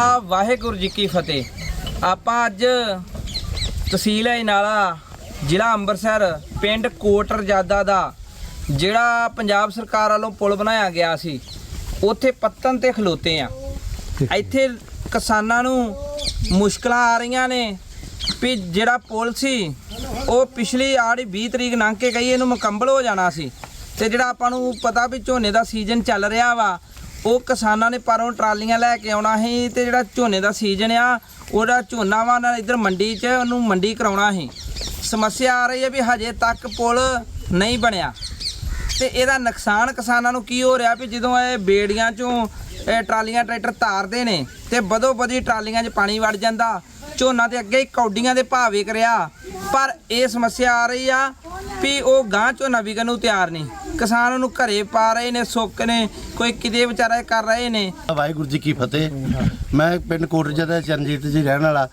ਆ ਵਾਹਿਗੁਰੂ ਜੀ ਕੀ ਫਤਿਹ। ਆਪਾਂ ਅੱਜ ਤਹਿਸੀਲ ਹੈ ਨਾਲਾ, ਜ਼ਿਲ੍ਹਾ ਅੰਮ੍ਰਿਤਸਰ, ਪਿੰਡ ਕੋਟ ਰਜਾਦਾ ਦਾ, ਜਿਹੜਾ ਪੰਜਾਬ ਸਰਕਾਰ ਵੱਲੋਂ ਪੁਲ ਬਣਾਇਆ ਗਿਆ ਸੀ। ਉੱਥੇ ਪੱਤਨ ਤੇ ਖਲੋਤੇ ਆ ਇੱਥੇ ਕਿਸਾਨਾਂ ਨੂੰ ਮੁਸ਼ਕਲਾਂ ਆ ਰਹੀਆਂ ਨੇ ਵੀ ਜਿਹੜਾ ਪੁਲ ਸੀ, ਉਹ ਪਿਛਲੀ ਆੜੀ 20 ਤਰੀਕ ਲੰਘ ਕੇ ਗਈ, ਇਹਨੂੰ ਮੁਕੰਮਲ ਹੋ ਜਾਣਾ ਸੀ। ਤੇ ਜਿਹੜਾ ਆਪਾਂ ਨੂੰ ਪਤਾ ਵੀ ਝੋਨੇ ਦਾ ਸੀਜ਼ਨ ਚੱਲ ਰਿਹਾ ਵਾ ਉਹ ਕਿਸਾਨਾਂ ਨੇ ਪਰੋਂ ਟਰਾਲੀਆਂ ਲੈ ਕੇ ਆਉਣਾ ਸੀ ਤੇ ਜਿਹੜਾ ਝੋਨੇ ਦਾ ਸੀਜ਼ਨ ਆ, ਉਹਦਾ ਝੋਨਾ ਵਾ ਨਾ ਇੱਧਰ ਮੰਡੀ 'ਚ ਉਹਨੂੰ ਮੰਡੀ ਕਰਾਉਣਾ ਸੀ। ਸਮੱਸਿਆ ਆ ਰਹੀ ਹੈ ਵੀ ਹਜੇ ਤੱਕ ਪੁਲ ਨਹੀਂ ਬਣਿਆ। ਤੇ ਇਹਦਾ ਨੁਕਸਾਨ ਕਿਸਾਨਾਂ ਨੂੰ ਕੀ ਹੋ ਰਿਹਾ ਵੀ ਜਦੋਂ ਇਹ ਬੇੜੀਆਂ 'ਚੋਂ ਟਰਾਲੀਆਂ ਟਰੈਕਟਰ ਤਾਰਦੇ ਨੇ ਤੇ ਬਦੋ ਬਦੀ ਟਰਾਲੀਆਂ 'ਚ ਪਾਣੀ ਵੜ ਜਾਂਦਾ, ਝੋਨਾ ਤੇ ਅੱਗੇ ਹੀ ਕੌਡੀਆਂ ਦੇ ਭਾਅ ਵਿਕ ਰਿਹਾ। ਪਰ ਇਹ ਸਮੱਸਿਆ ਆ ਰਹੀ ਆ ਵੀ ਉਹ ਗਾਂ ਝੋਨਾ ਵਿਕਣ ਨੂੰ ਤਿਆਰ ਨਹੀਂ। ਕਿਸਾਨ ਉਹਨੂੰ ਘਰੇ ਪਾ ਰਹੇ ਨੇ, ਸੁੱਕ ਨੇ, ਕੋਈ ਕਿਤੇ ਵਿਚਾਰਾ ਕਰ ਰਹੇ ਨੇ। ਵਾਹਿਗੁਰੂ ਜੀ ਕੀ ਫਤਿਹ। ਮੈਂ ਪਿੰਡ ਕੋਟਰਜਾ ਦਾ ਚਰਨਜੀਤ ਜੀ ਰਹਿਣ ਵਾਲਾ।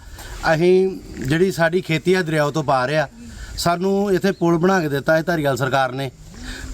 ਅਸੀਂ ਜਿਹੜੀ ਸਾਡੀ ਖੇਤੀ ਆ ਦਰਿਆਓ ਤੋਂ ਪਾਰ ਆ, ਸਾਨੂੰ ਇੱਥੇ ਪੁਲ ਬਣਾ ਕੇ ਦਿੱਤਾ ਹੈ ਧਾਰੀਵਾਲ ਸਰਕਾਰ ਨੇ।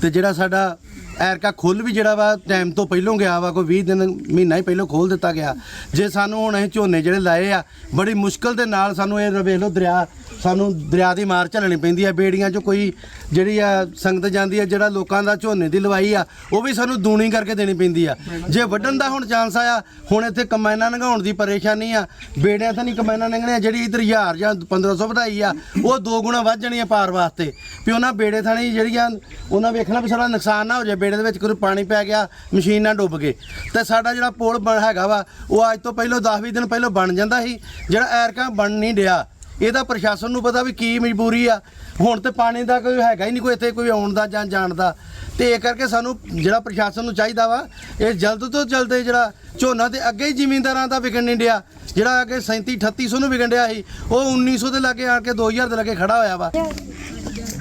ਤੇ ਜਿਹੜਾ ਸਾਡਾ ਐਰਕਾ ਖੁੱਲ ਵੀ ਜਿਹੜਾ ਵਾ ਟਾਈਮ ਤੋਂ ਪਹਿਲੋਂ ਗਿਆ ਵਾ, ਕੋਈ 20 ਦਿਨ, ਮਹੀਨਾ ਹੀ ਪਹਿਲੋਂ ਖੋਲ ਦਿੱਤਾ ਗਿਆ। ਜੇ ਸਾਨੂੰ ਹੁਣ ਅਸੀਂ ਝੋਨੇ ਜਿਹੜੇ ਲਾਏ ਆ, ਬੜੀ ਮੁਸ਼ਕਲ ਦੇ ਨਾਲ ਸਾਨੂੰ ਇਹ ਵੇਖ ਲਓ ਦਰਿਆ ਸਾਨੂੰ ਦਰਿਆ ਦੀ ਮਾਰ ਝੱਲਣੀ ਪੈਂਦੀ ਆ, ਬੇੜੀਆਂ 'ਚ ਕੋਈ ਜਿਹੜੀ ਆ ਸੰਗਤ ਜਾਂਦੀ ਆ, ਜਿਹੜਾ ਲੋਕਾਂ ਦਾ ਝੋਨੇ ਦੀ ਲਵਾਈ ਆ, ਉਹ ਵੀ ਸਾਨੂੰ ਦੂਣੀ ਕਰਕੇ ਦੇਣੀ ਪੈਂਦੀ ਆ। ਜੇ ਵੱਢਣ ਦਾ ਹੁਣ ਚਾਂਸ ਆਇਆ, ਹੁਣ ਇੱਥੇ ਕਮੈਨਾਂ ਲੰਘਾਉਣ ਦੀ ਪਰੇਸ਼ਾਨੀ ਆ, ਬੇੜਿਆਂ ਤਾਂ ਨਹੀਂ ਕਮੈਨਾਂ ਲੰਘਣੀਆਂ, ਜਿਹੜੀ ਇਧਰ 1000 ਜਾਂ 1500 ਵਧਾਈ ਆ, ਉਹ ਦੋ ਗੁਣਾ ਵੱਧ ਜਾਣੀ ਆ ਪਾਰ ਵਾਸਤੇ। ਵੀ ਉਹਨਾਂ ਬੇੜੇ ਥਾਣੀ ਜਿਹੜੀਆਂ ਉਹਨਾਂ ਵੇਖਣਾ ਵੀ ਸਾਡਾ ਨੁਕਸਾਨ ਨਾ ਹੋ ਜਾਏ, ਬੇੜੇ ਦੇ ਵਿੱਚ ਕੋਈ ਪਾਣੀ ਪੈ ਗਿਆ, ਮਸ਼ੀਨ ਨਾ ਡੁੱਬ ਗਏ। ਤੇ ਸਾਡਾ ਜਿਹੜਾ ਪੁਲ ਬਣ ਹੈਗਾ ਵਾ, ਉਹ ਅੱਜ ਤੋਂ ਪਹਿਲਾਂ 10-20 ਦਿਨ ਪਹਿਲਾਂ ਬਣ ਜਾਂਦਾ ਸੀ, ਜਿਹੜਾ ਐਰਕਾ ਬਣ ਨਹੀਂ ਡਿਆ। ਇਹਦਾ ਪ੍ਰਸ਼ਾਸਨ ਨੂੰ ਪਤਾ ਵੀ ਕੀ ਮਜਬੂਰੀ ਆ। ਹੁਣ ਤੇ ਪਾਣੀ ਦਾ ਕੋਈ ਹੈਗਾ ਹੀ ਨਹੀਂ ਕੋਈ ਇੱਥੇ, ਕੋਈ ਆਉਣ ਦਾ ਜਾਂ ਜਾਣ ਦਾ। ਤੇ ਇਹ ਕਰਕੇ ਸਾਨੂੰ ਜਿਹੜਾ ਪ੍ਰਸ਼ਾਸਨ ਨੂੰ ਚਾਹੀਦਾ ਵਾ, ਇਹ ਜਲਦ ਤੋਂ ਜਲਦ ਜਿਹੜਾ ਝੋਨਾ ਤੇ ਅੱਗੇ ਹੀ ਜ਼ਿਮੀਂਦਾਰਾਂ ਦਾ ਵਿਕਣ ਨਹੀਂ ਡਿਆ। ਜਿਹੜਾ ਅੱਗੇ 37 3800 ਨੂੰ ਵਿਕਣ ਡਿਆ ਸੀ, ਉਹ 1900 ਦੇ ਲਾਗੇ ਆ ਕੇ 2000 ਦੇ ਲਾਗੇ ਖੜਾ ਹੋਇਆ ਵਾ।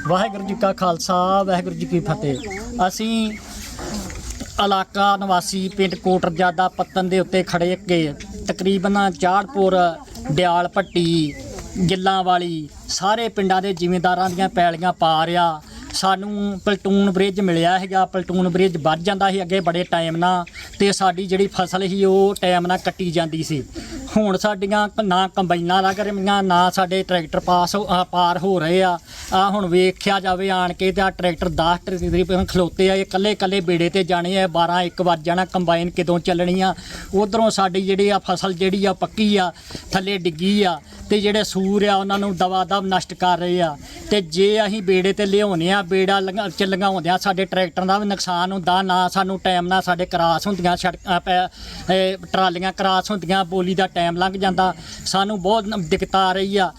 ਵਾਹਿਗੁਰੂ ਜੀ ਕਾ ਖਾਲਸਾ, ਵਾਹਿਗੁਰੂ ਜੀ ਕੀ ਫਤਿਹ। ਅਸੀਂ ਇਲਾਕਾ ਨਿਵਾਸੀ ਪਿੰਡ ਕੋਟਰਜਾਦਾ ਪੱਤਨ ਦੇ ਉੱਤੇ ਖੜੇ ਕੇ ਤਕਰੀਬਨ ਚਾੜਪੁਰ ਦਿਆਲ ਪੱਟੀ ਗਿੱਲਾਂ ਵਾਲੀ, ਸਾਰੇ ਪਿੰਡਾਂ ਦੇ ਜ਼ਿਮੀਂਦਾਰਾਂ ਦੀਆਂ ਪੈਲੀਆਂ ਪਾ ਰਿਆ। ਸਾਨੂੰ ਪਲਟੂਨ ਬ੍ਰਿਜ ਮਿਲਿਆ ਹੈਗਾ ਪਲਟੂਨ ਬ੍ਰਿਜ ਵੱਧ ਜਾਂਦਾ ਸੀ, ਅੱਗੇ ਬੜੇ ਟਾਈਮ ਨਾਲ, ਤੇ ਸਾਡੀ ਜਿਹੜੀ ਫਸਲ ਸੀ, ਉਹ ਟਾਈਮ ਨਾਲ ਕੱਟੀ ਜਾਂਦੀ ਸੀ। ਹੁਣ ਸਾਡੀਆਂ ਨਾ ਕੰਬਾਈਨਾਂ ਲੱਗ ਰਹੀਆਂ ਨਾ ਸਾਡੇ ਟਰੈਕਟਰ ਪਾਸ ਹੋ- ਪਾਰ ਹੋ ਰਹੇ ਆ। ਆ ਹੁਣ ਵੇਖਿਆ ਜਾਵੇ ਆਣ ਕੇ ਤੇ ਆ ਟਰੈਕਟਰ 10 ਤਕਰੀਬਨ ਖਲੋਤੇ ਆ। ਇਹ ਕੱਲੇ ਕੱਲੇ ਬੇੜੇ ਤੇ ਜਾਣੇ ਆ। 12 1 ਵੱਜ ਜਾਣਾ, ਕੰਬਾਈਨ ਕਿਦੋਂ ਚੱਲਣੀ ਆ। ਉਧਰੋਂ ਸਾਡੀ ਜਿਹੜੀ ਆ ਫਸਲ ਜਿਹੜੀ ਆ ਪੱਕੀ ਆ, ਥੱਲੇ ਡਿੱਗੀ ਆ ਤੇ ਜਿਹੜੇ ਸੂਰ ਆ ਉਹਨਾਂ ਨੂੰ ਦਵਾ ਦਵ ਨਸ਼ਟ ਕਰ ਰਹੇ ਆ। ਤੇ ਜੇ ਅਸੀਂ ਬੇੜੇ ਤੇ ਲਿਆਉਨੇ ਆ, ਬੇੜਾ ਲੰਘਾ- ਚ ਲੰਘਾਉਂਦਿਆਂ ਸਾਡੇ ਟਰੈਕਟਰਾਂ ਦਾ ਵੀ ਨੁਕਸਾਨ ਹੁੰਦਾ। ਨਾ ਸਾਨੂੰ ਟਾਈਮ ਨਾਲ ਸਾਡੇ ਕਰਾਸ ਹੁੰਦੀਆਂ, ਸੜਕਾਂ ਪੈ- ਟਰਾਲੀਆਂ ਕਰਾਸ ਹੁੰਦੀਆਂ, ਬੋਲੀ ਦਾ ਟਾਈਮ ਲੰਘ ਜਾਂਦਾ। ਸਾਨੂੰ ਬਹੁਤ ਦਿੱਕਤ ਆ ਰਹੀ ਆ।